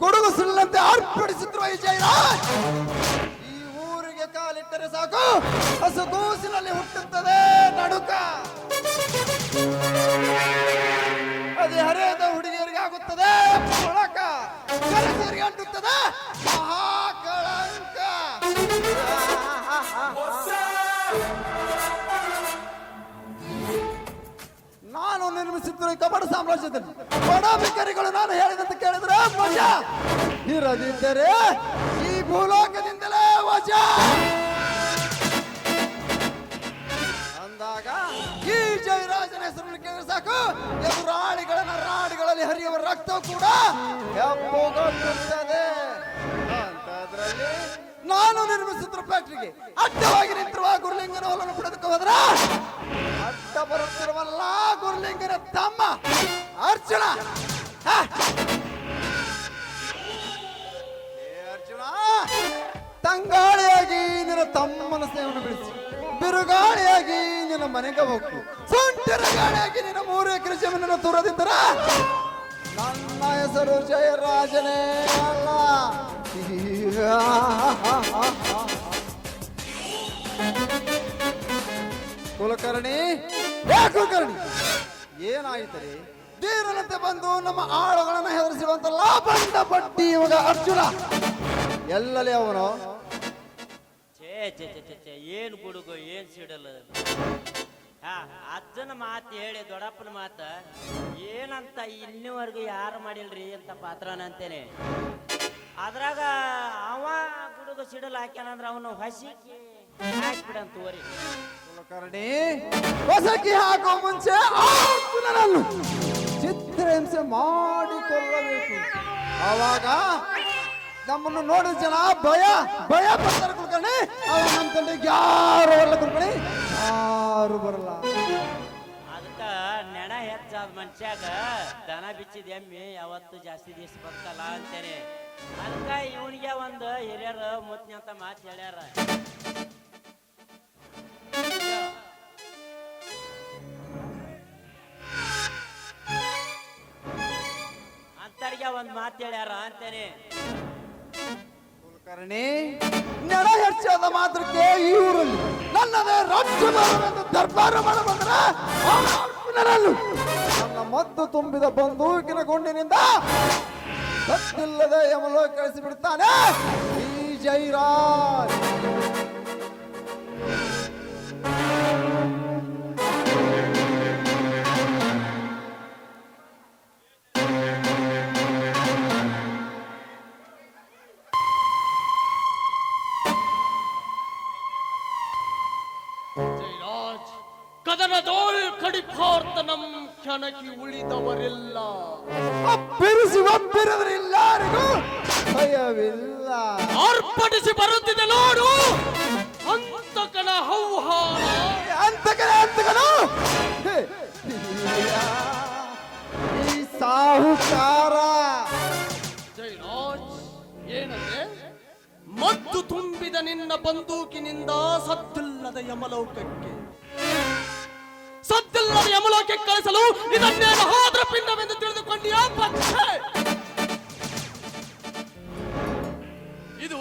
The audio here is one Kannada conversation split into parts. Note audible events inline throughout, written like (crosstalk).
ಕೊಡಗು ಸುಳ್ಳಂತೆ ಆರ್ಪಡಿಸಿದ್ರು ಈ ಈ ಊರಿಗೆ ಕಾಲಿಟ್ಟರೆ ಸಾಕು. ಹಸು ಕೂಸಿನಲ್ಲಿ ಹುಟ್ಟುತ್ತದೆ ನಡುಕ. ಅದೇ ಹರಿಯದ ಹುಡುಗಿಯರಿಗೆ ಆಗುತ್ತದೆ ಕೆಲಸರಿಗೆ ಅಂಟುತ್ತದೆ. ಮಹಾಕಳಂಕ ಈ ಕಬಡ ಸಾಮ್ರಾಜ್ಯದಲ್ಲಿ ಬಡ ಭಿಕಾರಿಗಳು ನಾನು ಹೇಳಿದಂತ ಕೇಳಿದ್ರೆ ವಜಾ ಇರದಿದ್ದರೆ ಈ ಭೂಲೋಕದಿಂದಲೇ ವಜಾ ಅಂದಾಗ ಈ ಜಯರಾಜನ ಹೆಸರು ಕೇಳಿದ್ರೆ ಸಾಕು, ಎದುರಾಳಿಗಳನ್ನ ರಾಡಿಗಳಲ್ಲಿ ಹರಿಯುವ ರಕ್ತ ಕೂಡ ನಾನು ನಿರ್ಮಿಸಿದ್ರು ಫ್ಯಾಕ್ಟ್ರಿಗೆ ಅಡ್ಡವಾಗಿ ನಿಂತಿರುವ ಗುರುಲಿಂಗನ ಹೊಲನ್ನು ಪಡೆದಕ್ಕೆ ಹೋದ್ರ ಅಡ್ಡ ಬರುತ್ತಿರುವಲ್ಲ ಗುರುಲಿಂಗನ ತಮ್ಮ, ಅರ್ಜುನ! ಅರ್ಜುನ! ತಂಗಾಳಿಯಾಗಿ ನಿನ್ನ ತಮ್ಮನ ಸೇವನೆ ಬೆಳೆಸಿ ಬಿರುಗಾಳಿಯಾಗಿ ನಿನ್ನ ಮನೆಗೆ ಹೋಗು. ಸೊಂಟರ ಗಾಳಿಯಾಗಿ ನಿನ್ನ ಮೂರು ಎಕರೆ ಜಮೀನನ್ನು ತುರದಿದ್ದರ? ನನ್ನ ಹೆಸರು ಜಯರಾಜನೇ ಅಲ್ಲ. ಕುಲಕರ್ಣಿ ಏ ಕುಲಕರ್ಣಿ ರೀ ಧೀರನಂತೆ ಬಂದು ನಮ್ಮ ಆಳುಗಳನ್ನು ಹೆದರಿಸಿರುವಂತ ಲಾಭಂಡ ಪಟ್ಟಿ ಇವಾಗ ಅರ್ಜುನ. ಎಲ್ಲಲೇ ಅವನು? ಛೇ ಛೇ ಛೇ ಛೇ ಏನು ಗುಡುಗು, ಏನು ಸಿಡಲ್ಲ ಹಾ, ಅಜ್ಜನ ಮಾತು ಹೇಳಿ, ದೊಡ್ಡಪ್ಪನ ಮಾತು. ಏನಂತ ಇಲ್ಲಿವರೆಗೂ ಯಾರು ಮಾಡಿಲ್ರಿ ಅಂತ ಪಾತ್ರನ ಅಂತೇನೆ ಅದ್ರಾಗ ಅವ ಗುಡುಗು ಸಿಡಲ್ ಹಾಕ್ಯಾನಂದ್ರ ಅವನು ಹಸಿಕೆ ಕುಲಕರ್ಣಿ ಹೊಸಕಿ ಹಾಕೋ ಮುಂಚೆ ಅರ್ಜುನನನ್ನು ಚಿತ್ರಹಿಂಸೆ ಮಾಡಿಕೊಳ್ಳಬೇಕು. ಆವಾಗ ನಮ್ಮನ್ನು ನೋಡಿದ ಜನ ಭಯ ಭಯ ಪಡ್ತಾರೆ ಕುಲಕರ್ಣಿ. ಅವ ನಮ್ಮ ತಂದೆಗೆ ಯಾರು ಬರಲ್ಲ ಕುಲಕರ್ಣಿ. ಯಾರು ಬರಲ್ಲ. ಅದಕ್ಕ ನೆಣ ಹೆಚ್ಚಾದ ಮನುಷ್ಯಾಗ ದನ ಬಿಚ್ಚಿದ ಎಮ್ಮೆ ಯಾವತ್ತು ಜಾಸ್ತಿ ದಿವಸ ಬರ್ತಲ್ಲ ಅಂತೇನೆ ಅದಕ್ಕ ಇವನಿಗೆ ಒಂದು ಹಿರಿಯರು ಮುತ್ನಿ ಅಂತ ಮಾತು ಹೇಳ್ಯಾರ. ಒಂದು ಮಾತು ಹೇಳ್ಯಾರ ಅಂತೇನೆ. ಕುಲಕರ್ಣಿ, ನೆಲ ಹೆಚ್ಚಾದ ಮಾತ್ರಕ್ಕೆ ಈ ಊರಲ್ಲಿ. ನನ್ನದೇ ರಾಜ್ಯ ದರ್ಬಾರ ಮಾಡ ಬಂದ್ರೆ ನನ್ನ ಮದ್ದು ತುಂಬಿದ ಬಂದೂಕಿನ ಗುಂಡಿನಿಂದ ಸತ್ತಿಲ್ಲದೆ ಯಮಲೋ ಕಳಿಸಿ ಬಿಡ್ತಾನೆ ಈ ಜೈರಾಜ್ ಕ್ಷಣಕ್ಕೆ ಉಳಿದವರೆಲ್ಲ. ಅಪ್ಪಿರಿಸಿ ಒಪ್ಪಿರದ್ರಿಲ್ಲಾರಿಗೂ ಭಯವಿಲ್ಲ. ಅರ್ಪಡಿಸಿ ಬರುತ್ತಿದೆ ನೋಡು. ಹಂತಕನ ಹೌಹಾರ ಅಂತಕನ ಅಂತಕನ ಈ ಸಾಹುಕಾರ. ಜಯರಾಜ್ ಏನಂದ್ರೆ ಮದ್ದು ತುಂಬಿದ ನಿನ್ನ ಬಂದೂಕಿನಿಂದ ಸತ್ತಿಲ್ಲದ ಯಮಲೋಕಕ್ಕೆ. ಮತ್ತೆಲ್ಲರೂ ಯಮಲೋಕೆ ಕಳಿಸಲು ಇದನ್ನೇ ಮಹೋದ್ರ ಪಿಂಡವೆಂದು ತಿಳಿದುಕೊಂಡ್ಯಾ ಇದು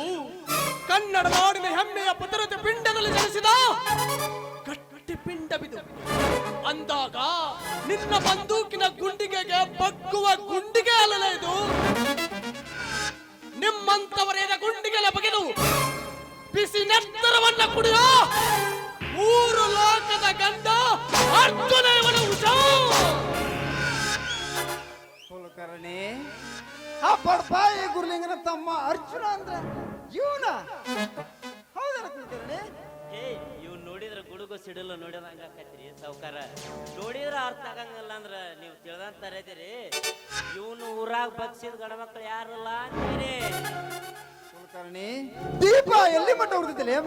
ಕನ್ನಡ ನಾಡಿನ ಹೆಮ್ಮೆಯ ಪುತ್ರತೆ ಪಿಂಡದಲ್ಲಿ ಜನಿಸಿದ ಗಟ್ಟಿ ಪಿಂಡವಿದು. ಅಂದಾಗ ನಿನ್ನ ಬಂದೂಕಿನ ಗುಂಡಿಗೆಗೆ ಬಗ್ಗುವ ಗುಂಡಿಗೆ ಅಲ್ಲ ಇದು. ನಿಮ್ಮಂತವರೇನ ಗುಂಡಿಗೆಲ್ಲ ಬಗೆದು ಬಿಸಿ ನೆತ್ತರವನ್ನ ಕುಡಿಯೋ ಮೂರು ಲೋಕದ ಗಂಡ ಅರ್ಜುನ ಕುಲಕರ್ಣಿ ಆ ಬಡಪಾಯಿ ಗುರುಲಿಂಗನ ತಮ್ಮ ಅರ್ಜುನ ಅಂದ್ರೆ ಇವನ? ಹೌದಲ್ಲ ಕುಲಕರ್ಣಿ? ಏ ಇವ್ ನೋಡಿದ್ರ ಗುಡುಗು ಸಿಡಿಲು ನೋಡಿದಂಗ ಆಕತ್ರಿ ಸಾವ್ಕಾರ. ನೋಡಿದ್ರ ಅರ್ಥ ಆಗಂಗಿಲ್ಲ ಅಂದ್ರ ನೀವು ತಿಳಿದಂತಾರೆ ಇದೀರಿ. ಇವನು ಊರಾಗ ಬಗ್ಸಿದ ಗಂಡ್ಮಕ್ಳು ಯಾರಲ್ಲ ಅಂತೀರಿ? ಕುಲಕರ್ಣಿ ದೀಪ ಎಲ್ಲಿ ಮಟ್ಟ ಹುಡುಗಿದ್ದಿಲ್ಲ ಏ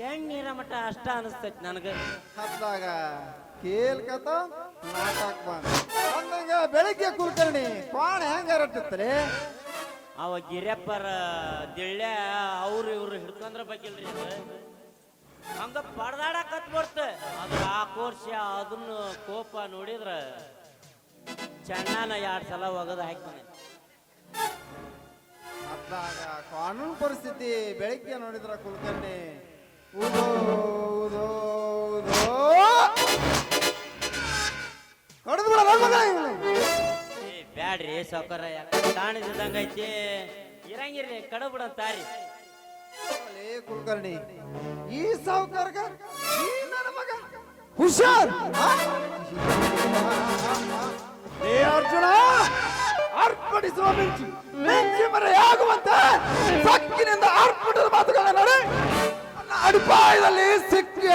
ಮಗನ ಎಣ್ಣೀರ ಮಟ್ಟ ಅಷ್ಟ ಅನಿಸ್ತೈತಿ ನನಗೆ? ಹತ್ತಾಗ ಕೇಳ್ಕತ ನಾಟಕ ಬಂದಂಗ ಬೆಳಿಗ್ಗೆ ಕುಲಕರ್ಣಿ ಕೋಣ ಹೆಂಗ ರಟ್ಟಿತ್ತಲೆ ಅವ ಗಿರ್ಯಪ್ಪರ ದಿಳ್ಳ ಅವ್ರು ಇವ್ರು ಹಿಡ್ಕೊಂಡ್ರ ಅದು ಹಂಗ ಪಡ್ದಾಡಕತ್ ಬರ್ತ ಅದ್ರ ಕೋರ್ಸ ಅದನ್ನ ಕೋಪ ನೋಡಿದ್ರ ಚೆನ್ನಾನ ಎರಡ್ ಸಲ ಒಗದ ಹಾಕ್ತಾನೆ ಹತ್ತಾಗ ಕಾನೂನು ಪರಿಸ್ಥಿತಿ ಬೆಳಿಗ್ಗೆ ನೋಡಿದ್ರ ಕುಲಕರ್ಣಿ ಊದೋ ಊದೋ ಊದೋ ಕಡ್ದು ಬಿಡ ನನ್ ಮಗ ಇವ್ನು. ಏ ಬ್ಯಾಡ್ರಿ ಸಾವ್ಕಾರ ಕಾಣಿಸಿದಂಗ ಐತಿ ಇರಂಗಿರ್ರಿ ಕಡಬಿಡ ತಾರಿ ಲೇ ಕುಲಕರ್ಣಿ ಈ ಸಾವುಕಾರಗ ಈ ನನ್ನ ಮಗ ಹುಷಾರ್ ಆ? ಲೇ ಅರ್ಜುನ ಅರ್ಪಡಿಸುವ ಮಿಂಚು ಮಿಂಚಿ ಮರೆಯಾಗುವಂತೆ ಸಕ್ಕಿನಿಂದ ಅರ್ಪಣದ ಮಾತುಗಳನ್ನ ನೋಡಿ ನನ್ನ ಅಡಿಪಾಯದಲ್ಲಿ ಸಿಕ್ಕಿ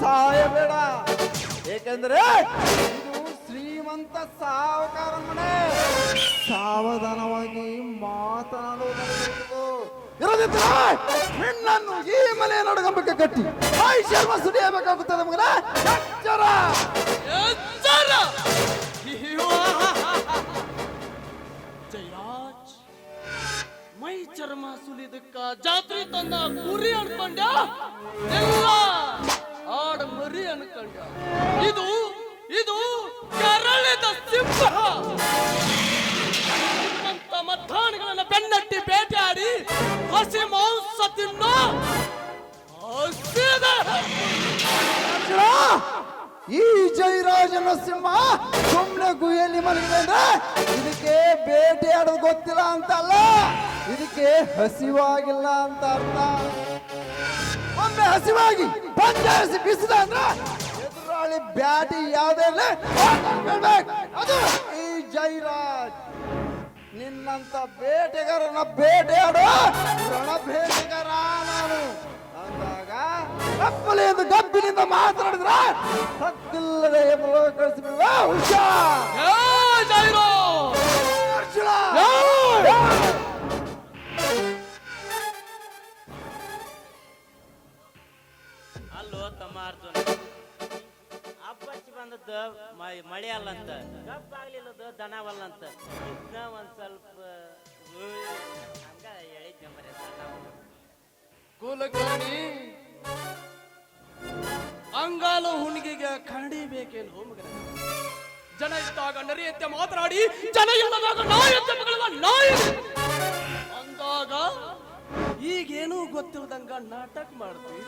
ಸಾಯಬೇಡ. ಏಕೆಂದ್ರೆ ಇದು ಶ್ರೀಮಂತ ಸಾವುಕಾರ ಮನೆ. ಸಾವಧಾನವಾಗಿ ಇರದಿದ್ದರೆ ನಿನ್ನನ್ನು ಈ ಮನೆಯ ನಡ್ಕೊಂಬಕ್ಕೆ ಕಟ್ಟಿ ಶರ್ಮ ಸುಡಿಯಬೇಕಾಗುತ್ತದೆ ಮಗನ. ಎಚ್ಚರ. ಎಚ್ಚರ! ಮೈ ಚರ್ಮ ಸುಲಿದಕ್ಕ ಜಾತ್ರೆ ತಂದ ಕುರಿ ಅನ್ಕೊಂಡ? ಎಲ್ಲ ಆಡ ಮರಿ ಅನ್ಕೊಂಡ. ಇದು ಇದು ಕರಳಿದ ಸಿಂಹ ಮಧ್ಯಾಹ್ನಗಳನ್ನ ಬೆನ್ನಟ್ಟಿ ಬೇಟೆಯಾಡಿ ಹಸಿ ಮಾಂಸ ತಿನ್ನ ಈ ಜೈರಾಜನ ಸಿಂಹ ಸುಮ್ಮನೆ ಗುಹೆಯಲ್ಲಿ ಮಲಗಿದೆ ಅಂದ್ರೆ ಇದಕ್ಕೆ ಬೇಟೆಯಾಡೋದು ಗೊತ್ತಿಲ್ಲ ಅಂತ ಅಲ್ಲ ಇದಕ್ಕೆ ಹಸಿವಾಗಿಲ್ಲ ಅಂತ ಅರ್ಥ. ಒಮ್ಮೆ ಹಸಿವಾಗಿ ಪಂಚಾಯಿಸಿ ಬಿಸಿದ ಅಂದ್ರೆ ಎದುರಾಳಿ ಬ್ಯಾಟಿ ಯಾವುದೇ. ಅದು ಈ ಜೈರಾಜ್. ನಿನ್ನಂತ ಬೇಟೆಗಾರನ ಬೇಟೆಯಾಡು ರಣ ಬೇಟೆಗಾರ ನಾನು. ಅಂದಾಗ ತಪ್ಪಲೆ ಎಂದು ಗಬ್ಬಿನಿಂದ ಮಾತನಾಡಿದ್ರ ಸತ್ತಿಲ್ಲದೆ ಎಬ್ಬಲು ಕಳಿಸಿಬಿಡುವ ಹುಷಾರ್. ತಮ್ಮ ಅರ್ಜುನ ಅಪ್ಪಚ್ಚಿ ಬಂದದ್ದು ಮಳೆ ಅಲ್ಲಂತ ಕಬ್ಬಾಗ್ಲಿಲ್ಲದ ದನವಲ್ಲಂತ ಇದ್ನ ಒಂದ್ ಸ್ವಲ್ಪ ಹಂಗ ಹೇಳಿದ್ದೆ ಅಂಗಾಲು ಹುಣ್ಣಿಗೆಗೆ ಕರಡಿ ಬೇಕೇನು ಹೋಮಗ ಜನ ಇದ್ದಾಗ ನರಿಯಂತೆ ಮಾತನಾಡಿ, ಜನ ಇಲ್ಲದಾಗ ನಾಯಂತೆ ಅಂದಾಗ ಈಗೇನೂ ಗೊತ್ತಿಲ್ಲದಂಗ ನಾಟಕ ಮಾಡ್ತೀವಿ.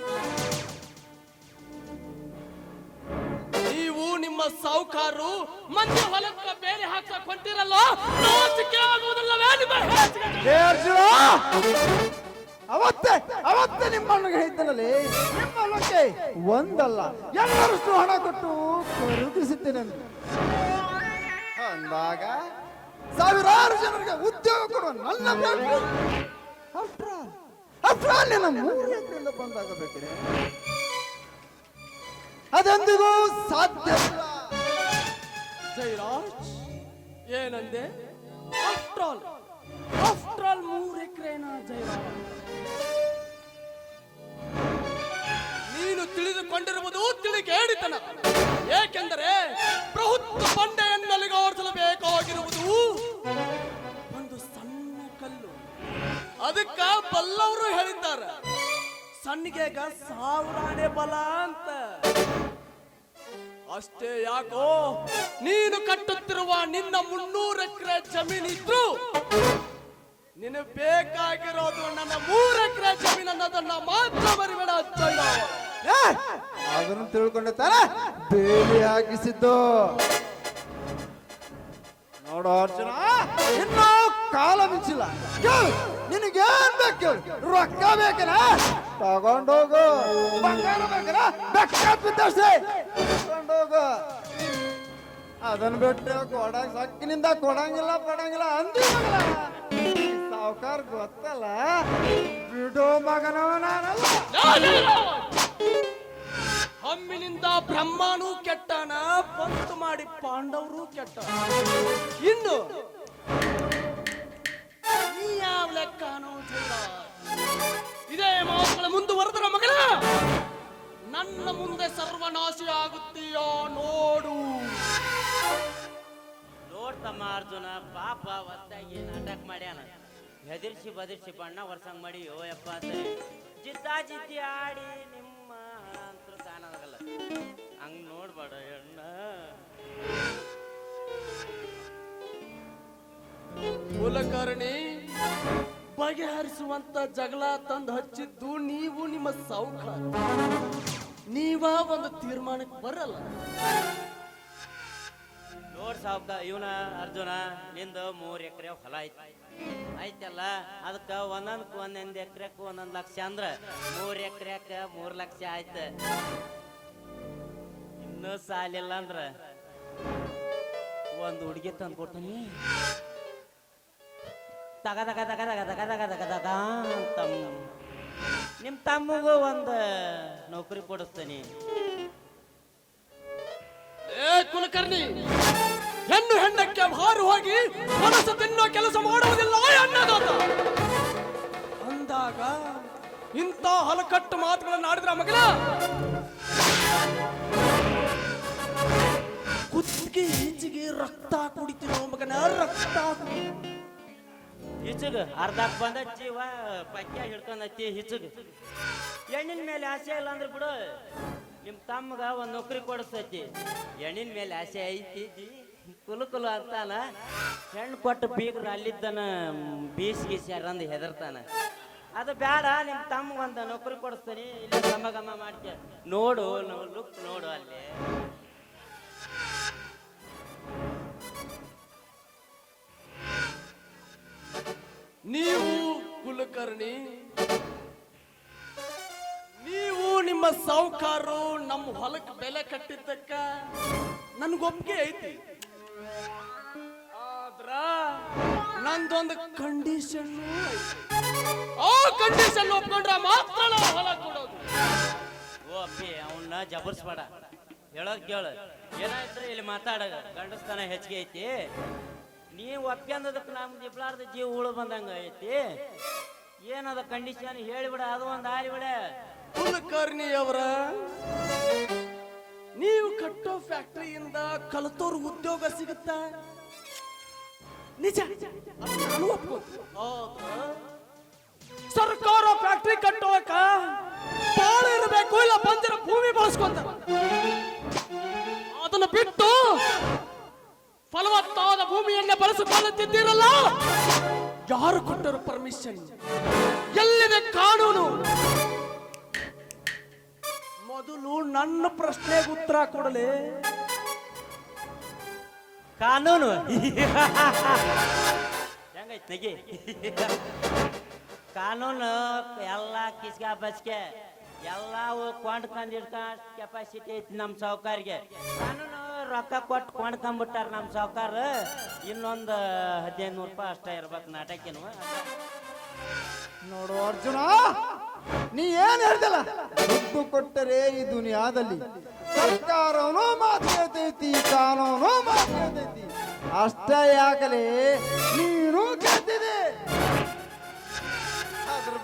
ನೀವು ನಿಮ್ಮ ಸಾವುಕಾರರು ಮಂದಿ ಹೊಲಕ್ಕ ಬೇರೆ ಹಾಕ್ತಾ ಹೊಂಟಿರಲ್ಲ ನಾಚಿಕೆ ಆಗುವುದಿಲ್ಲವೇ ನಿಮ್ಮ ಅವತ್ತೇ ಅವತ್ತೇ ನಿಮ್ಮಣ್ಣಗೆ ಹೇಳಿದ್ದನಲ್ಲಿ ನಿಮ್ಮ ಒಂದಲ್ಲ, ಎಲ್ಲರಷ್ಟು ಹಣ ಕೊಟ್ಟು ಖರೀದಿಸುತ್ತೇನೆ. ಅಂದಾಗ ಸಾವಿರಾರು ಜನರಿಗೆ ಉದ್ಯೋಗ ಕೊಡುವ ನನ್ನ ಫ್ಯಾಕ್ಟರಿ ಅಫ್ರಾ all ನಿನ್ನ ಮೂರು ಎಕರೆಯಿಂದ ಬಂದಾಗಬೇಕಿದೆ. ಅದೆಂದಿಗೂ ಸಾಧ್ಯ ಜೈರಾಜ್ ಏನಂದೆ? ಆಫ್ಟರ್ ಆಲ್ ಆಫ್ಟರ್ ಆಲ್ ಮೂರು ಎಕರೆನ ಜೈರಾಜ್ ನೀನು ತಿಳಿದುಕೊಂಡಿರುವುದು ತಿಳಿಗೇಡಿತನ. ಏಕೆಂದರೆ ಪ್ರಹುತ್ತ ಬಂಡೆಯನ್ನಲ್ಲಿಗೆ ಬೇಕಾಗಿರುವುದು ಒಂದು ಸಣ್ಣ ಕಲ್ಲು. ಅದಕ್ಕ ಬಲ್ಲವರು ಹೇಳಿದ್ದಾರೆ, ಸಣ್ಣಿಗೆಗ ಸಾವಿರಾಣೆ ಬಲ ಅಂತ. ಅಷ್ಟೇ ಯಾಕೋ? ನೀನು ಕಟ್ಟುತ್ತಿರುವ ನಿನ್ನ ಮುನ್ನೂರು ಎಕರೆ ಜಮೀನಿದ್ರು ನಿನಗೆ ಬೇಕಾಗಿರೋದು ನನ್ನ ಮೂರ ಎಕರೆ ಜಮೀನು ಅನ್ನೋದನ್ನ ಮಾತ್ರ ಬರಿಬೇಡ ಅದನ್ನು ತಿಳ್ಕೊಂಡೆ ತರ ಬೇಲಿ ಹಾಕಿಸಿದ್ದು. ನೋಡು ಅರ್ಜುನ, ಇನ್ನೂ ಕಾಲ ಮಿಂಚಿಲ್ಲ. ನಿನಗೇನ್ ಬೇಕು ರೊಕ್ಕ ಬೇಕನ? ತಗೊಂಡೋಗು. ಬಂಗಾರ ತಗೊಂಡೋಗು. ಅದನ್ನ ಬಿಟ್ಟು ಕೊಡಂಗ ಸಕ್ಕಿನಿಂದ ಕೊಡಂಗಿಲ್ಲ, ಪಡಂಗಿಲ್ಲ, ಅಂದಿ ಮಗನ ಸಾವುಕಾರ ಗೊತ್ತಲ್ಲ? ಬಿಡೋ ಮಗನವ ನಾನಲ್ಲ. ಹಮ್ಮಿನಿಂದ ಬ್ರಹ್ಮನೂ ಕೆಟ್ಟನ, ಪಂತ್ ಮಾಡಿ ಪಾಂಡವರು ಕೆಟ್ಟ ಇನ್ನು ಯಾವ ಲೆಕ್ಕನೂ ಇಲ್ಲ ಇದೇ ಮಾತುಗಳ ಮುಂದುವರೆದರ ಮಗಳ. ನನ್ನ ಮುಂದೆ ಸರ್ವನಾಶ ಆಗುತ್ತೀಯೋ ನೋಡು. ನೋಡ್ತಮ್ಮ ಅರ್ಜುನ ಪಾಪ ಒತ್ತಾಗಿ ನಾಟಕ ಮಾಡ್ಯಾನ. ಹೆದರ್ಸಿ ಬದರ್ಸಿ ಬಣ್ಣ ವರ್ಷಂಗ್ ಮಾಡಿ ಯೋ ಯಪ್ಪ ಅಂತ ಜಿದ್ದಾ ಜಿದ್ದಿ ಆಡಿ ನಿಮ್ಮ ಅಂತೂ ಕಾಣಲ್ಲ ಹಂಗ್ ನೋಡ್ಬೇಡ ಹೆಣ್ಣ. ಕುಲಕರ್ಣಿ ಬಗೆಹರಿಸುವಂತ ಜಗಳ ತಂದು ಹಚ್ಚಿದ್ದು ನೀವು ನಿಮ್ಮ ಸೌಖ ನೀವ ಒಂದು ತೀರ್ಮಾನಕ್ಕೆ ಬರಲ್ಲ. ನೋಡ್ ಸಾವ್ಕ ಇವನ ಅರ್ಜುನ, ನಿಂದು ಮೂರ್ ಎಕರೆ ಹೊಲ ಐತಿ. ಐತಲ್ಲ, ಅದಕ್ಕ ಒಂದೊಂದು ಒಂದೊಂದ್ ಎಕರೆಕ್ ಒಂದೊಂದ್ ಲಕ್ಷ ಅಂದ್ರ ಮೂರ್ ಎಕರೆಕ್ ಮೂರ್ ಲಕ್ಷ ಆಯ್ತ. ಇನ್ನೂ ಸಾಲಿಲ್ಲ ಅಂದ್ರ ಒಂದ್ ಹುಡುಗಿ ತಂದು ತಗ ತಗ ತಗ ತಗ ತಗ ತಗ ತಗ ತಗ ತಮ್ಮ ನಿಮ್ಮ ತಮ್ಮಗೂ ಒಂದು ನೌಕರಿ ಕೊಡಿಸ್ತೀನಿ ಏ ಕುಲಕರ್ಣಿ, ಹೆಣ್ಣು ಹೆಣ್ಣಕ್ಕೆ ಹಾರು ಹೋಗಿ ಮನಸ್ಸು ತಿನ್ನೋ ಕೆಲಸ ಮಾಡುವುದಿಲ್ಲ ಅಂದಾಗ ಇಂಥ ಹಲಕಟ್ಟು ಮಾತುಗಳನ್ನು ಆಡಿದ್ರ ಮಗನ ಕುತ್ತಿಗೆ ಹೆಚ್ಚಿಗೆ ರಕ್ತ ಕುಡಿತಿರೋ ಮಗನ ರಕ್ತ. ಹಿಚುಗ ಅರ್ಧ ಬಂದ ಜೀವ, ಪಕ್ಯ ಹಿಡ್ಕೊಂಡತಿ ಹಿಚಗ. ಹೆಣ್ಣಿನ ಮೇಲೆ ಆಸೆ ಇಲ್ಲ ಅಂದ್ರೆ ಬಿಡು, ನಿಮ್ ತಮ್ಮಗ ಒಂದ್ ನೌಕರಿ ಕೊಡಿಸ್ತೈತಿ ಹೆಣ್ಣಿನ ಮೇಲೆ ಆಸೆ ಐತಿ. ಕುಲು ಕುಲು ಅಂತಾನ ಹೆಣ್ಣು ಕೊಟ್ಟು ಬೀಗ್ರ ಅಲ್ಲಿದ್ದನ ಬೀಸ್ ಗೀಸ್ ಯಾರಂದು ಹೆದರ್ತಾನ. ಅದು ಬೇಡ ನಿಮ್ ತಮ್ಮಗ ಒಂದ್ ನೌಕರಿ ಕೊಡಿಸ್ತೀನಿ, ಇಲ್ಲಿ ಗಮ ಗಮ ಮಾಡ್ತೀಯ. ನೋಡು ನೋಡು ಅಲ್ಲಿ. ನೀವು ಕುಲಕರ್ಣಿ, ನೀವು ನಿಮ್ಮ ಸಾವುಕಾರರು ನಮ್ಮ ಹೊಲಕ್ಕೆ ಬೆಲೆ ಕಟ್ಟಿದ್ದಕ್ಕ ನನ್ಗೊಪ್ಪಿಗೆ ಐತಿ. ಆದ್ರ ನಂದೊಂದು ಕಂಡೀಷನ್ ಆ ಕಂಡೀಷನ್ ಒಪ್ಕೊಂಡ್ರ ಮಾತ್ರ ಹೊಲ ಕೊಡೋದು. ಓ ಅಪ್ಪಿ ಅವನ್ನ ಜಬರ್ಸ್ಬೇಡ. ಹೇಳೋದ್ ಕೇಳ. ಏನಾಯ್ತು ಇಲ್ಲಿ ಮಾತಾಡ ಗಂಡಸ್ತನ ಹೆಚ್ಚಿಗೆ ಐತಿ. ನೀವು ಒಪ್ಕೊಂಡದಕ್ಕೆ ನಮ್ಗೆ ಇಬ್ಲಾರ್ದ ಜೀವ ಉಳು ಬಂದಂಗ ಐತಿ. ಏನದ ಕಂಡೀಷನ್ ಹೇಳಿಬಿಡ, ಅದು ಒಂದು ಆರಿ ಬಿಡ. ಕುಲಕರ್ಣಿ ಅವರ, ನೀವು ಕಟ್ಟೋ ಫ್ಯಾಕ್ಟರಿಯಿಂದ ಕಲಿತೋರ್ ಉದ್ಯೋಗ ಸಿಗುತ್ತಾ? ನಿಜ ನಾನು ಸರ್ಕಾರ ಫ್ಯಾಕ್ಟರಿ ಕಟ್ಟೋಕ ಬಾಳ ಇರಬೇಕು ಇಲ್ಲ ಬಂದಿರ ಬಳಸಿಕೊಳ್ಳುತ್ತಿದ್ದೀರಲ್ಲ ಯಾರು ಕೊಟ್ಟರು ಪರ್ಮಿಷನ್ ಎಲ್ಲಿದೆ ಕಾನೂನು? ಮೊದಲು ನನ್ನ ಪ್ರಶ್ನೆಗೆ ಉತ್ತರ ಕೊಡಲಿ. ಕಾನೂನು. ತೆಗಿ? ಕಾನೂನು ಎಲ್ಲ ಕಿಸ್ಗ ಬಸ್ಗೆ ಎಲ್ಲವೂ ಕೊಂಡ್ಕೊಂಡಿರ್ತ ಕೆಪಾಸಿಟಿ ಐತಿ ನಮ್ಮ ಸಾವುಕಾರಿಗೆ. ಕಾನೂನು ರೊಕ್ಕ ಕೊಟ್ಟು ಕೊಂಡ್ಕೊಂಡ್ಬಿಟ್ಟಾರ ನಮ್ಮ ಸಾವುಕಾರ. ಇನ್ನೊಂದು ಹದಿನೈದು ನೂರು ರೂಪಾಯಿ ಅಷ್ಟೇ ಇರ್ಬೇಕು ನಾಟಕಿನೂ. ನೋಡು ಅರ್ಜುನ, ನೀ ಏನ್ ಹೇಳ್ದಲ್ಲ? ದುಡ್ಡು ಕೊಟ್ಟರೆ ಈ ದುನಿಯಾದಲ್ಲಿ ಸರ್ಕಾರವನು ಮಾತು ಕಾನೂನು ಮಾತು ಅಷ್ಟೇ ಆಗಲಿ ನೀನು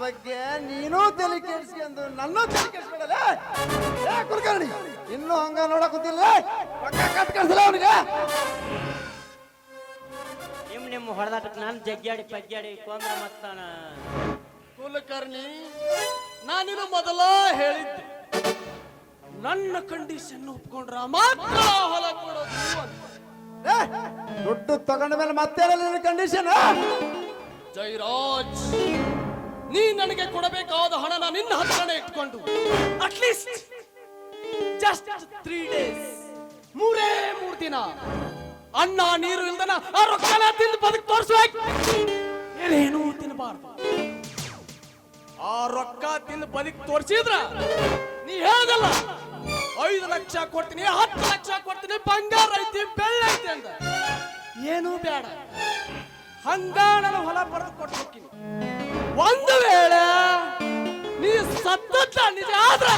ಬಗ್ಗೆ ನೀನು ತಲೆ ಕೆಡಿಸ್ಕೊಂಡು ನನ್ನ ತಲೆ ಕೆಡಿಸ್ಬಿಡಲ್ಲ ಏ ಕುಲಕರ್ಣಿ ಇನ್ನೂ ಹಂಗ ನೋಡಕ್ ಗೊತ್ತಿಲ್ಲ ಪಕ್ಕ ಕಟ್ ಕಳ್ಸಲ್ಲ ಅವನಿಗೆ. ನಿಮ್ ನಿಮ್ಮ ಹೊಡೆದಾಟಕ್ಕೆ ನಾನು ಜಗ್ಗಾಡಿ ಪಗ್ಗಾಡಿ ಕೊಂದ್ರ ಮತ್ತಾನ. ಕುಲಕರ್ಣಿ ನಾನಿನ್ನು ಮೊದಲ ಹೇಳಿದ್ದೆ. ನನ್ನ ಕಂಡೀಷನ್ ಒಪ್ಕೊಂಡ್ರ ಮಾತ್ರ ಹೊಲ ಕೊಡೋದು ಅಂತ. ಏ, ದುಡ್ಡು ತಗೊಂಡ ಮೇಲೆ ಮತ್ತೆ ಕಂಡೀಷನ್ ಜೈರಾಜ್. ನೀ ನನಗೆ ಕೊಡಬೇಕಾದ ಹಣನ ನಿನ್ನ ಹತ್ರನೇ ಇಟ್ಕೊಂಡು. ಅಟ್ಲೀಸ್ಟ್ ಜಸ್ಟ್ ತ್ರೀ ಡೇಸ್ ಮೂರೇ ಮೂರು ದಿನ. ಅಣ್ಣ ನೀರು ಇಲ್ದನ ಆ ರೊಕ್ಕನ ತಿಂದು ಬದುಕು ತೋರಿಸ್ಬೇಕು ಏನೇನು ತಿನ್ನಬಾರ್ದು ಆ ರೊಕ್ಕ ತಿಂದು ಬದುಕು ತೋರಿಸಿದ್ರ ನೀ ಹೇಳ್ದಲ್ಲ, ಐದು ಲಕ್ಷ ಕೊಡ್ತೀನಿ, ಹತ್ತು ಲಕ್ಷ ಕೊಡ್ತೀನಿ, ಬಂಗಾರ ಐತಿ, ಬೆಳ್ಳ ಐತಿ ಅಂತ ಏನೂ ಬೇಡ. ಹಂಗ ನಾನು ಹೊಲ ಬರೆದು ಕೊಟ್ಟು ಒಂದು ವೇಳೆ ನೀ ಸತ್ತ ನಿಜ ಆದ್ರ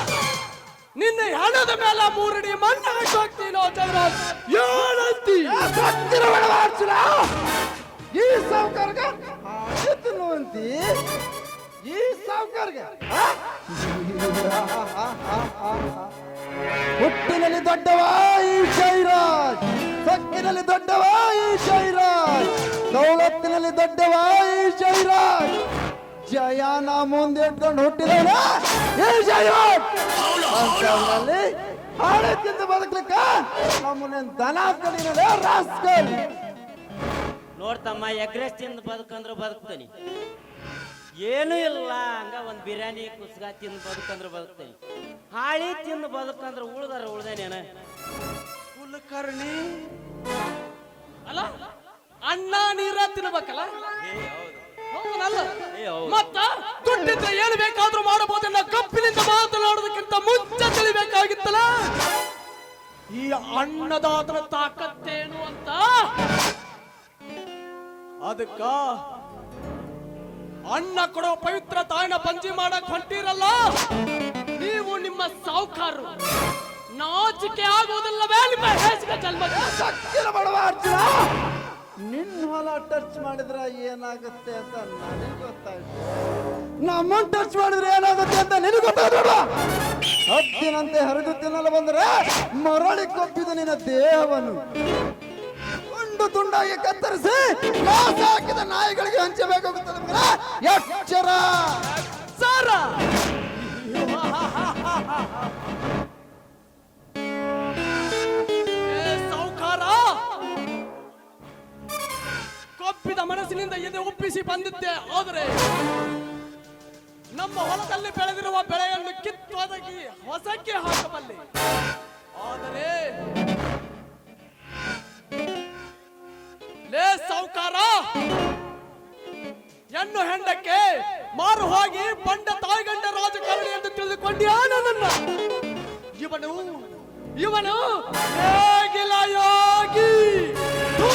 ನಿನ್ನ ಹಣದ ಮೇಲೆ ಮೂರಡಿ ಮಣ್ಣು ಹಾಕಿ ಹೋಗ್ತೀನೋ ಚಂದ್ರಾಜ್ ಏನಂತಿ ಸತ್ತಿರ ಅರ್ಜುನ? ಈ ಸಾವುಕಾರ್ಗ? ಹಾಡಿತು ಅಂತಿ ಈ ಸಾವುಕಾರ್ಗ? ಹುಟ್ಟಿನಲ್ಲಿ ದೊಡ್ಡವ ಈ ಶೈರಾಜ್. ಸಕ್ಕಿನಲ್ಲಿ ದೊಡ್ಡವ ಈ ಶೈರಾಜ್. ದೌಲತ್ತಿನಲ್ಲಿ ದೊಡ್ಡವ ಈ ಶೈರಾಜ್. ಜಯನ ಮುಂದೆ ಇಟ್ಕೊಂಡು ಹುಟ್ಟಿದವನ? ಏ ಜಯ ಅಂತವ್ರಲ್ಲಿ ಹಾಳೆ ತಿಂದು ಬದುಕ್ಲಿಕ್ಕ? ನಮ್ಮನ್ನ ದನ ಕಡಿಮೆ ರಾಸ್ಕಲ್ ನೋಡ್ತಮ್ಮ ಎಗ್ರೆಸ್ ತಿಂದು ಬದುಕಂದ್ರೆ ಬದುಕ್ತಾನೆ. ಏನೂ ಇಲ್ಲ ಹಂಗ ಒಂದ್ ಬಿರಿಯಾನಿ ಕುಸ್ಗ ತಿಂದು ಬದುಕಂದ್ರೆ ಬದುಕ್ತಾನೆ. ಹಾಳಿ ತಿಂದು ಬದುಕಂದ್ರೆ ಉಳ್ದಾರ ಉಳ್ದೇನೇನ ಕುಲಕರ್ಣಿ. ಅಲ್ಲ ಅಣ್ಣ ನೀರ ತಿನ್ಬೇಕಲ್ಲ. ಮತ್ತ ದುಡ್ಡಿದ್ರೆ ಏನು ಬೇಕಾದ್ರೂ ಮಾಡಬಹುದನ್ನ ಕಪ್ಪಿನಿಂದ ಮಾತನಾಡೋದಕ್ಕಿಂತ ಮುಂಚೆ ತಿಳಿಬೇಕಾಗಿತ್ತಲ್ಲ? ಈ ಅನ್ನದಾತನ ತಾಕತ್ತೇನು ಅಂತ? ಅದಕ್ಕ ಅಣ್ಣ ಕೊಡೋ ಪವಿತ್ರ ತಾಯಿನ ಪಂಜಿ ಮಾಡಕ್ ಹೊಂಟಿರಲ್ಲ? ನೀವು ನಿಮ್ಮ ಸಾವುಕಾರರು. ನಾಚಿಕೆ ಆಗುವುದಿಲ್ಲವೇ ನಿಮ್ಮ ಹೇಸಿಗೆ ಜನ್ಮ ಅರ್ಜುನ! ನಿನ್ನ ಹೊಲ ಟಚ್ ಮಾಡಿದ್ರೆ ಏನಾಗುತ್ತೆ ಅಂತ ನನಗೆ ಗೊತ್ತಾಯ್ತು. ನಮ್ಮ ಟಚ್ ಮಾಡಿದ್ರೆ ಏನಾಗುತ್ತೆ ಅಂತ ನಿನಗೆ ಗೊತ್ತಾಯ್ತು ಹತ್ತಿನಂತೆ ಹರಿದು ತಿನ್ನಲು ಬಂದ್ರೆ ಮರಳಿ ಕೊಪ್ಪಿದ ನಿನ್ನ ದೇಹವನ್ನು ತುಂಡು ತುಂಡಾಗಿ ಕತ್ತರಿಸಿ ಹಾಕಿದ ನಾಯಿಗಳಿಗೆ ಹಂಚಬೇಕಾಗುತ್ತದೆ. ಎಚ್ಚರ. ಸಾರ. (laughs) ಕೊಪ್ಪಿದ ಮನಸ್ಸಿನಿಂದ ಎದೆ ಒಪ್ಪಿಸಿ ಬಂದಿದ್ದೆ. ಆದರೆ ನಮ್ಮ ಹೊಲದಲ್ಲಿ ಬೆಳೆದಿರುವ ಬೆಳೆಯನ್ನು ಕಿತ್ತು ಒದಗಿ ಹೊಸಕ್ಕೆ ಹಾಕಬಲ್ಲೆ. ಆದರೆ ಲೇ ಸಾವುಕಾರ, ಹೆಣ್ಣು ಹೆಂಡಕ್ಕೆ ಮಾರು ಹೋಗಿ ಬಂಡ ತಾಯಿಗಂಡ ರಾಜಕಾರಣಿ ಎಂದು ತಿಳಿದುಕೊಂಡ್ಯಾ ನನ್ನ ಇವನು ಇವನು ಹೇಗಿಲ್ಲ ಯೋಗಿ.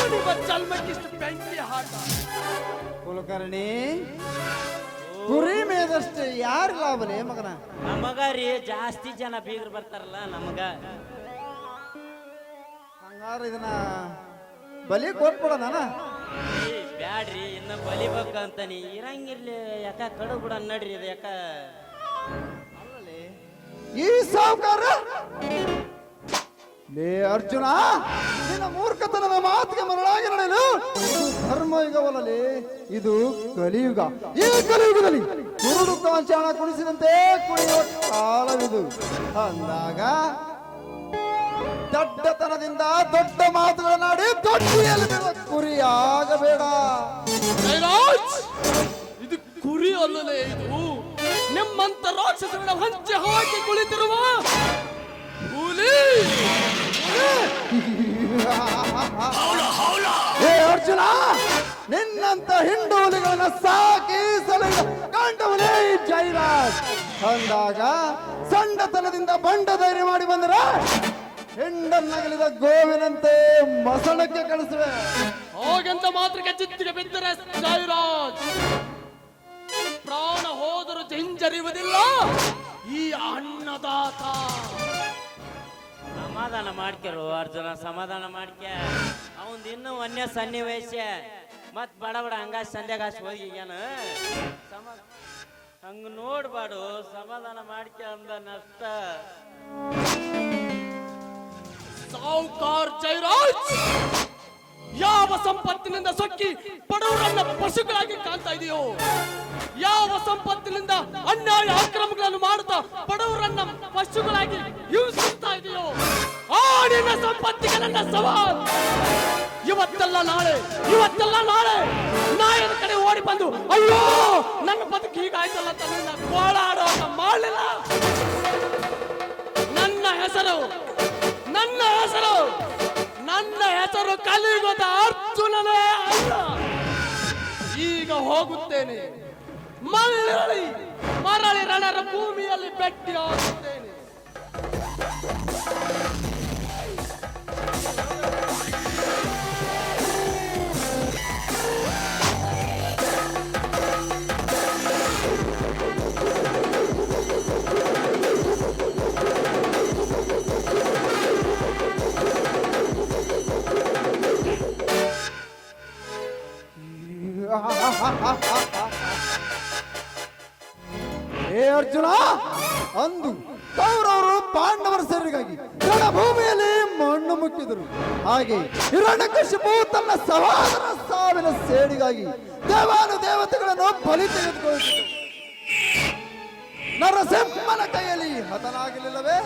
ನಿಮ್ಮ ಜನ್ಮಕ್ಕಿಷ್ಟು ಬೆಂಕಿ ಹಾಕ ಕುಲಕರ್ಣಿ ಕುರಿ ಮೇದಷ್ಟು ಯಾರು ರೀ ಮಗನ? ನಮಗ ರೀ ಜಾಸ್ತಿ ಜನ ಬೀಗರು ಬರ್ತಾರಲ್ಲ ನಮಗ. ಹಂಗಾರ ಇದನ್ನ ಬಲಿ ಕೊಟ್ಬಿಡ ಏ, ಬ್ಯಾಡ್ರಿ ಇನ್ನ ಬಲಿಬೇಕಂತ ನೀ ಇರಂಗಿರ್ಲಿ ಯಾಕ ಕಡು ಬಿಡ ನಡ್ರಿ ಇದು ಯಾಕ? ಈ ಸಾವುಕಾರ ಲೇ ಅರ್ಜುನ, ನಿನ್ನ ಮೂರ್ಖತನದ ಮಾತಿಗೆ ಮರಳಾಗಿ ನಡೆಯಲು ಧರ್ಮಯುಗವಲ್ಲಲೇ ಇದು ಕಲಿಯುಗ. ಈ ಕಲಿಯುಗದಲ್ಲಿ ಕುರುಡು ಕಾಂಚಾಣ ಕುಣಿಸಿದಂತೆ ಕುಣಿಯುವ ಕಾಲವಿದು. ಅಂದಾಗ ದಡ್ಡತನದಿಂದ ದೊಡ್ಡ ಮಾತುಗಳನ್ನಾಡಿ ದೊಡ್ಡಿಯಲ್ಲಿ ಕುರಿಯಾಗಬೇಡ ಇದು ಕುರಿ ಅಲ್ಲಲೇ ಇದು. ನಿಮ್ಮಂತ ರಾಕ್ಷಸರನ್ನ ಹಂಚಿ ಹಾಕಿ ಕುಳಿತಿರುವ ಹುಲಿ ಏ ಅರ್ಜುನ ನಿನ್ನಂತ ಹಿಂಡೋಲಿಗಳನ್ನ ಸಾಕಿ ಸಲಹಿದ ಕಾಂಡವನೇ ಜೈರಾಜ್ ಅಂದಾಗ ಸಂಡತನದಿಂದ ಬಂಡ ಧೈರ್ಯ ಮಾಡಿ ಬಂದ್ರ ಹೆಂಡನ್ನಗಲಿದ ಗೋವಿನಂತೆ ಮಸಣಕ್ಕೆ ಕಳಿಸುವೆ ಹೋಗಂತ ಮಾತ್ರಕ್ಕೆ ಚಿತ್ತಿಗೆ ಬಿದ್ದರೆ ಜೈರಾಜ್ ಪ್ರಾಣ ಹೋದರೂ ಹಿಂಜರಿಯುವುದಿಲ್ಲ ಈ ಅನ್ನದಾತ ಸಮಾಧಾನ ಮಾಡ್ಕ್ಯಾರು ಅರ್ಜುನ, ಸಮಾಧಾನ ಮಾಡ್ಕ್ಯ. ಅವಂದ ಇನ್ನೂ ಒಂದೇ ಸನ್ನಿವೇಶ. ಮತ್ ಬಡ ಬಡ ಹಂಗಾಸ್ ಸಂಧ್ಯಾಗಾಸ್ ಹೋಗಿ ಹಂಗ ನೋಡ್ಬಾಡು, ಸಮಾಧಾನ ಮಾಡ್ಕ ಅಂದ ನಷ್ಟ ಸಾವುಕಾರ್ ಜಯರಾಜ್ ಯಾವ ಸಂಪತ್ತಿನಿಂದ ಸೊಕ್ಕಿ ಬಡವರನ್ನ ಪಶುಗಳಾಗಿ ಕಾಣ್ತಾ ಇದೆಯೋ? ಯಾವ ಸಂಪತ್ತಿನಿಂದ ಅನ್ಯಾಯ ಅಕ್ರಮಗಳನ್ನು ಮಾಡುತ್ತಾ ಬಡವರನ್ನ ಪಶುಗಳಾಗಿ ಹಿಂಸಿಸ್ತಾ ಇದೆಯೋ? ಆ ನಿನ್ನ ಸಂಪತ್ತಿಗೆ ನನ್ನ ಸವಾಲ್. ಇವತ್ತೆಲ್ಲ ನಾಳೆ ಇವತ್ತೆಲ್ಲ ನಾಳೆ ನಾಯನ ಕಡೆ ಓಡಿ ಬಂದು, ಅಯ್ಯೋ, ನನ್ನ ಬದುಕು ಹೀಗಾಯ್ತಲ್ಲ ಅಂತ ನಿನ್ನ ಗೋಳಾಡೋಕ ಮಾಡಲಿಲ್ಲ. ನನ್ನ ಹೆಸರು ನನ್ನ ಹೆಸರು ನನ್ನ ಹೆಸರು ಕಲಿಯುಗದ ಅರ್ಜುನನೇ ಅಲ್ಲ ಈಗ ಹೋಗುತ್ತೇನೆ. ಮರಳಿ ಮರಳಿ ರಣರ ಭೂಮಿಯಲ್ಲಿ ಬೆಟ್ಟಿ ಆಗುತ್ತೇನೆ. ಏ, ಅರ್ಜುನ, ಅಂದು ಕೌರವರು ಪಾಂಡವರ ಸರಿಗಾಗಿ ರಣಭೂಮಿಯಲ್ಲಿ ಮಣ್ಣು ಮುಕ್ಕಿದರು ಹಾಗೆ ಹಿರಣ್ಯಕಶಿಪು ತನ್ನ ಸಹೋದರ ಸಾವಿನ ಸೇಡಿಗಾಗಿ ದೇವಾನು ದೇವತೆಗಳನ್ನು ಬಲಿ ತೆಗೆದುಕೊಳ್ಳುತ್ತಿದ್ದರು. ನರಸಿಂಹನ ಕೈಯಲ್ಲಿ ಹತನಾಗಲಿಲ್ಲವೇ?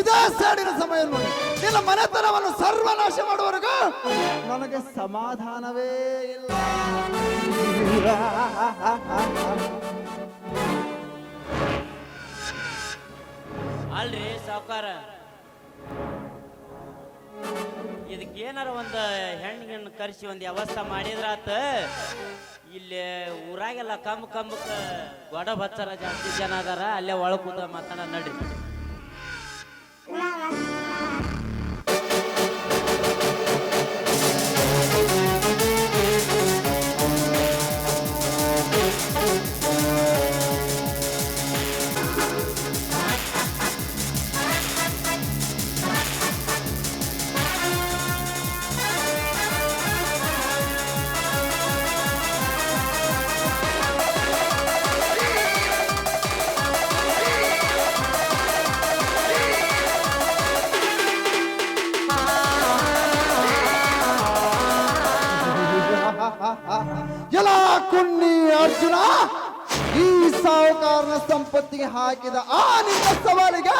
ಇದೇ ಸೇಡಿನ ಸಮಯ ನೋಡಿ. ನಿನ್ನ ಮನೆತನವನ್ನು ಸರ್ವನಾಶ ಮಾಡುವವರೆಗೂ ನನಗೆ ಸಮಾಧಾನವೇ ಇಲ್ಲ. ಅಲ್ರಿ, ಸಾವುಕಾರ. ಇದಕ್ಕೇನಾರ ಒಂದು ಹೆಣ್ಣಿನ ಕರೆಸಿ ಒಂದು ವ್ಯವಸ್ಥೆ ಮಾಡಿದ್ರಾತ, ಇಲ್ಲಿ ಊರಾಗೆಲ್ಲ ಕಂಬ ಕಮ್ಮಕ್ಕ ಗೊಡ ಬಚ್ಚರ ಜಾಸ್ತಿ ಜನ ಅದಾರ, ಅಲ್ಲೇ ಒಳಗೆ ಕೂತ ಮಾತಾಡ ನಡ್ರಿ. ಕುಣ್ಣಿ ಅರ್ಜುನ, ಈ ಸಾಹುಕಾರನ ಸಂಪತ್ತಿಗೆ ಹಾಕಿದ ಆ ನಿನ್ನ ಸವಾಲಿಗೆ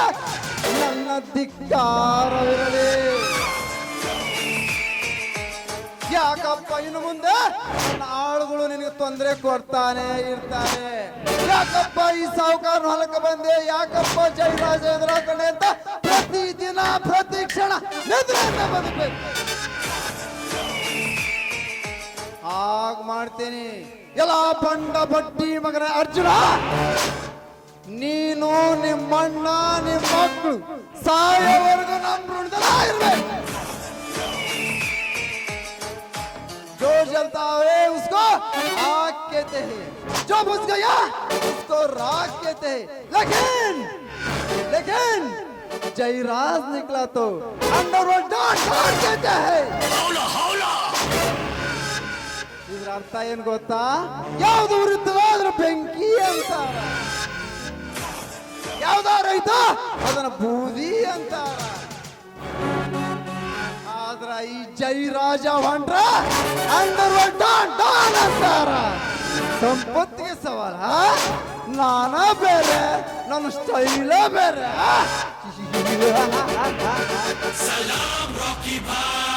ನನ್ನ ಧಿಕ್ಕಾರವಿರಲಿ. ಯಾಕಪ್ಪ, ಇನ್ನು ಮುಂದೆ ನನ್ನ ಆಳುಗಳು ನಿನಗೆ ತೊಂದರೆ ಕೊಡ್ತಾನೆ ಇರ್ತಾರೆ. ಯಾಕಪ್ಪ, ಈ ಸಾಹುಕಾರನ ಹೊಲಕ್ಕೆ ಬಂದೆ? ಯಾಕಪ್ಪ, ಜೈ ರಾಜೇಂದ್ರ ಅಂತ ಪ್ರತಿ ದಿನ ಪ್ರತಿ ಕ್ಷಣ ಬದುಕಬೇಕು. ಹಾಗ್ ಮಾಡ್ತೇನೆ ಎಲ್ಲ ಬಂಡ ಬಟ್ಟಿ ಮಗನ ಅರ್ಜುನ ನೀನು ನಿಮ್ಮಣ್ಣ ನಿಮ್ಮ ಮಕ್ಕಳು ಸಾಯೋವರೆಗೂ ನಮ್ಮ ಋಣದಲ್ಲ ಇರ್ಬೇಕು जो जलता है उसको आग कहते हैं जो बुझ गया उसको राग कहते हैं लेकिन लेकिन जयराज निकला तो अंडरवर्ल्ड डॉट डॉट कहते हैं ಇದ್ರ ಅರ್ಥ ಏನ್ ಗೊತ್ತಾ? ಯಾವ್ದು ಉರಿತದೋ ಅದ್ರ ಬೆಂಕಿ ಅಂತಾರ. ಯಾವ್ದಾರ ಐತ ಅದನ್ನ ಬೂದಿ ಅಂತಾರ. ಆದ್ರ ಈ ಜೈರಾಜ ಹೊಂಡ್ರ ಅಂಡರ್ ಡಾನ್ ಅಂತಾರ. ಸಂಪತ್ತಿಗೆ ಸವಾಲ ನಾನ ಬೇರೆ, ನನ್ನ ಸ್ಟೈಲ ಬೇರೆ ಸಲಾಂ ರಾಕಿ (laughs) Bhai.